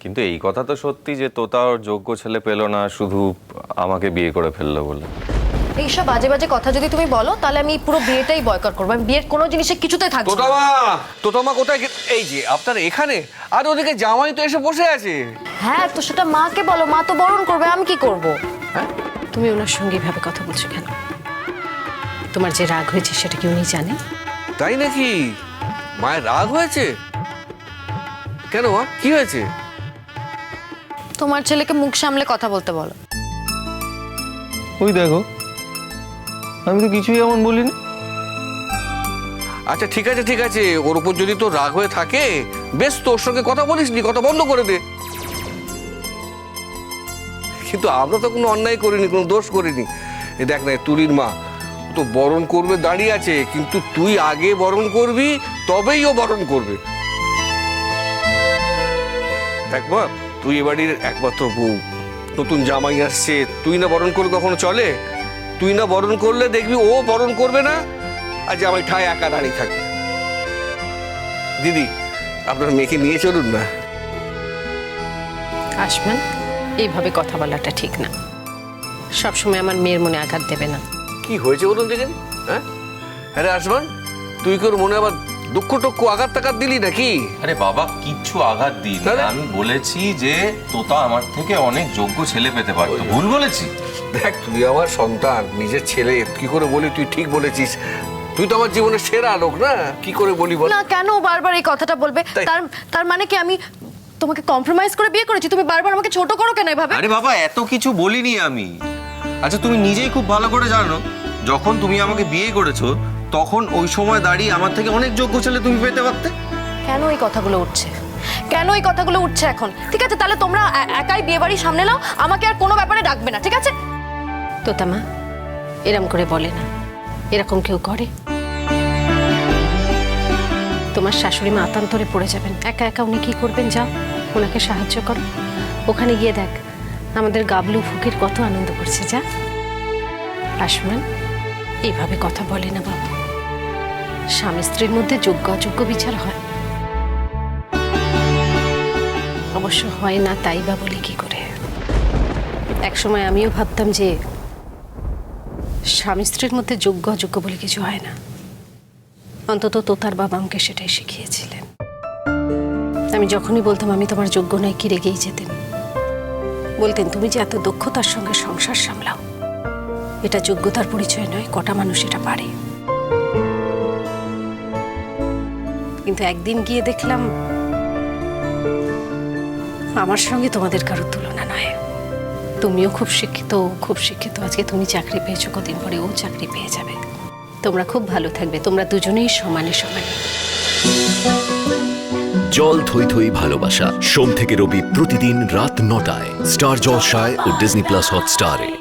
কিন্তু এই কথা তো সত্যি যে তোতা ওর যোগ্য ছেলে পেল না শুধু আমাকে বিয়ে করে ফেলল বলে। এইসব বাজে বাজে কথা যদি তুমি বলো তাহলে আমি পুরো বিয়েটাই বয়কট করব। আমি বিয়ের কোনো জিনিসে কিছুতেই থাকব না। তোতামা তোতামা কোথায় গে- এই যে আপনার এখানে? আর ওদিকে জামাই তো এসে বসে আছে। হ্যাঁ তো সেটা মাকে বলো মা তো বরণ করবে আমি কি করব? তুমি ওনার সঙ্গে এভাবে কথা বলছো কেন? তোমার যে রাগ হয়েছে সেটা কি উনি জানে? তাই নাকি? মায়ের রাগ হয়েছে? কেন মা কি হয়েছে? তোমার ছেলেকে মুখ সামলে কথা বলতে বলো। ওই দেখো আমি তো কিছুই এমন বলিনি। আচ্ছা ঠিক আছে ঠিক আছে ওর উপর যদি তোর রাগ হয়ে থাকে বেশ তোর সঙ্গে কথা বলিস নি কথা বন্ধ করে দে। কিন্তু আমরা তো কোনো অন্যায় করিনি কোনো দোষ করিনি। এ দেখ না তুলির মা তো বরণ করবে দাঁড়িয়ে আছে কিন্তু তুই আগে বরণ করবি তবেই ও বরণ করবে। দেখ মা তুই এ বাড়ির একমাত্র বউ। নতুন জামাই আসছে তুই না বরণ করলে কখনো চলে? তুই না বরণ করলে দেখবি ও বরণ করবে না? আর জামাই ঠায় একা দাঁড়িয়ে থাকবে। দিদি আপনার মেয়েকে নিয়ে চলুন না। আসবেন? এইভাবে কথা বলাটা ঠিক না। সবসময় আমার মেয়ের মনে আঘাত দেবে না। কি হয়েছে বলুন দেখেন হ্যাঁ? আরে আসমান তুই কি ওর মনে আবার দুঃখ টক্ষ আঘাত টাঘাত দিলি নাকি? আরে বাবা কিচ্ছু আঘাত দিই তাহলে? আমি বলেছি যে তোতা আমার থেকে অনেক যোগ্য ছেলে পেতে পারতো। ভুল বলেছি? দেখ তুই আমার সন্তান নিজের ছেলে কি করে বলি তুই ঠিক বলেছিস? তুই তো আমার জীবনের সেরা লোক না? কি করে বলি বল? না কেন বারবার এই কথাটা বলবে? তাই। তার তার মানে কি আমি তোমাকে কম্প্রোমাইজ করে বিয়ে করেছি? তুমি বারবার আমাকে ছোট করো কেন এভাবে? আরে বাবা এত কিছু বলিনি আমি। আচ্ছা তুমি নিজেই খুব ভালো করে জানো যখন তুমি আমাকে বিয়ে করেছ তখন ওই সময় দাঁড়িয়ে আমার থেকে অনেক যোগ্য ছেলে তুমি পেতে পারতে? কেন এই কথাগুলো উঠছে? কেন এই কথাগুলো উঠছে এখন? ঠিক আছে, তাহলে তোমরা একাই বিয়ে বাড়ি সামনে নাও, আমাকে আর কোনো ব্যাপারে ডাকবে না, ঠিক আছে? তোতামা এরম করে বলে না। এরকম কেউ করে? তোমার শাশুড়ি মা আতান্তরে পড়ে যাবেন। একা একা উনি কি করবেন, যাও, ওনাকে সাহায্য করো। ওখানে গিয়ে দেখ, আমাদের গাবলু ফকির কত আনন্দ করছে, যা। আসমান এইভাবে কথা বলে না বাবা। স্বামী স্ত্রীর মধ্যে যোগ্য অযোগ্য বিচার হয়। অবশ্য হয় না তাই বা বলি কি করে? একসময় আমিও ভাবতাম যে স্বামী স্ত্রীর মধ্যে যোগ্য অযোগ্য বলে কিছু হয় না। অন্তত তোতার বাবা আমাকে সেটাই শিখিয়েছিলেন। আমি যখনই বলতাম, আমি তোমার যোগ্য নয় কি রেগেই যেতেন বলতেন, তুমি যে এত দক্ষতার সঙ্গে সংসার সামলাও, এটা যোগ্যতার পরিচয় নয়, কটা মানুষ এটা পারে? কিন্তু একদিন গিয়ে দেখলাম আমার সঙ্গে তোমাদের কারোর তুলনা নয় তুমিও খুব শিক্ষিত খুব শিক্ষিত। আজকে তুমি চাকরি পেয়েছ, কদিন পরে ও চাকরি পেয়ে যাবে। তোমরা খুব ভালো থাকবে, তোমরা দুজনেই সমানে সমানে। জল, থই থই ভালোবাসা। সোম থেকে রবি প্রতিদিন রাত নটায়। স্টার জলসায় ও ডিজনি প্লাস হটস্টারে।